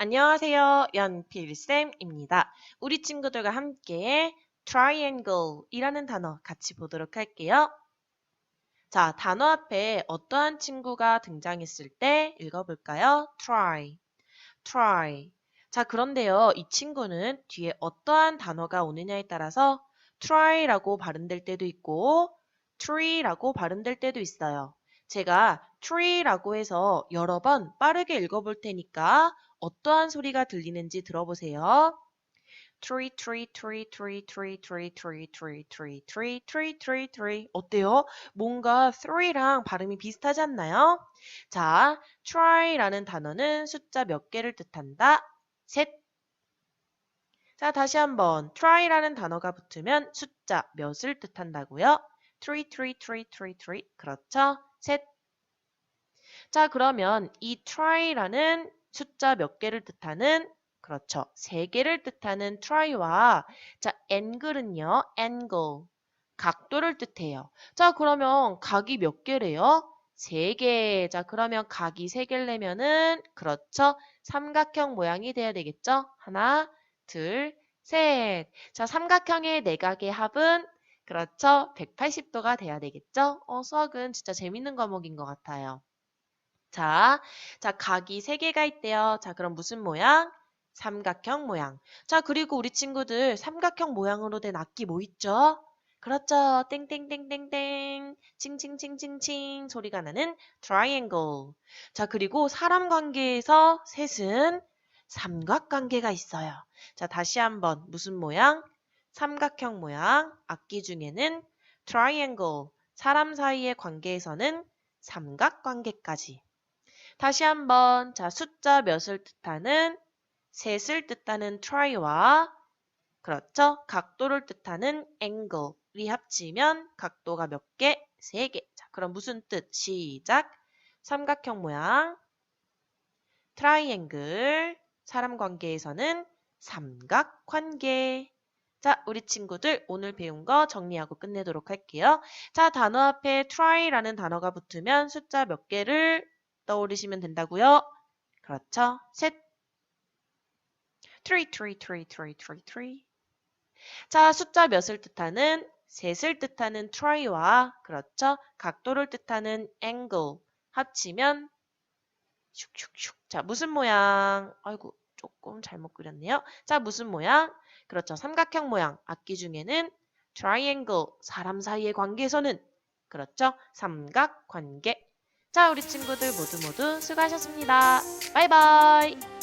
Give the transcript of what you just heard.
안녕하세요. 연필쌤입니다. 우리 친구들과 함께 triangle이라는 단어 같이 보도록 할게요. 자, 단어 앞에 어떠한 친구가 등장했을 때 읽어볼까요? try, try. 자, 그런데요. 이 친구는 뒤에 어떠한 단어가 오느냐에 따라서 try라고 발음될 때도 있고 tree라고 발음될 때도 있어요. 제가 tree라고 해서 여러 번 빠르게 읽어볼 테니까 어떠한 소리가 들리는지 들어보세요. tree, tree, tree, tree, tree, tree, tree, tree, tree, tree, tree, tree, tree. 어때요? 뭔가 three랑 발음이 비슷하지 않나요? 자, try라는 단어는 숫자 몇 개를 뜻한다? 셋. 자, 다시 한번 try라는 단어가 붙으면 숫자 몇을 뜻한다고요? three, three, three, three, three. 그렇죠? 셋. 자, 그러면 이 try라는 숫자 몇 개를 뜻하는 그렇죠. 세 개를 뜻하는 try와 자, angle은요. angle. 각도를 뜻해요. 자, 그러면 각이 몇 개래요? 세 개. 자, 그러면 각이 세 개려면은 그렇죠. 삼각형 모양이 돼야 되겠죠? 하나, 둘, 셋. 자, 삼각형의 내각의 합은 그렇죠. 180도가 돼야 되겠죠? 어, 수학은 진짜 재밌는 과목인 것 같아요. 자, 자, 각이 세 개가 있대요. 자, 그럼 무슨 모양? 삼각형 모양. 자, 그리고 우리 친구들 삼각형 모양으로 된 악기 뭐 있죠? 그렇죠. 땡땡땡땡땡, 칭칭칭칭칭 소리가 나는 triangle. 자, 그리고 사람 관계에서 셋은 삼각관계가 있어요. 자, 다시 한번 무슨 모양? 삼각형 모양. 악기 중에는 triangle. 사람 사이의 관계에서는 삼각관계까지. 다시 한번 자 숫자 몇을 뜻하는 셋을 뜻하는 try와 그렇죠 각도를 뜻하는 angle이 합치면 각도가 몇 개? 세 개. 자 그럼 무슨 뜻? 시작. 삼각형 모양 트라이앵글 사람 관계에서는 삼각 관계. 자, 우리 친구들 오늘 배운 거 정리하고 끝내도록 할게요. 자, 단어 앞에 try라는 단어가 붙으면 숫자 몇 개를 떠올리시면 된다고요? 그렇죠. 셋. three, three, three, three, three, three. 자, 숫자 몇을 뜻하는 셋을 뜻하는 try와 그렇죠. 각도를 뜻하는 angle 합치면 슉슉슉. 자, 무슨 모양? 아이고, 조금 잘못 그렸네요. 자, 무슨 모양? 그렇죠. 삼각형 모양. 악기 중에는 triangle, 사람 사이의 관계에서는 그렇죠. 삼각관계. 자, 우리 친구들 모두 모두 수고하셨습니다. 바이바이.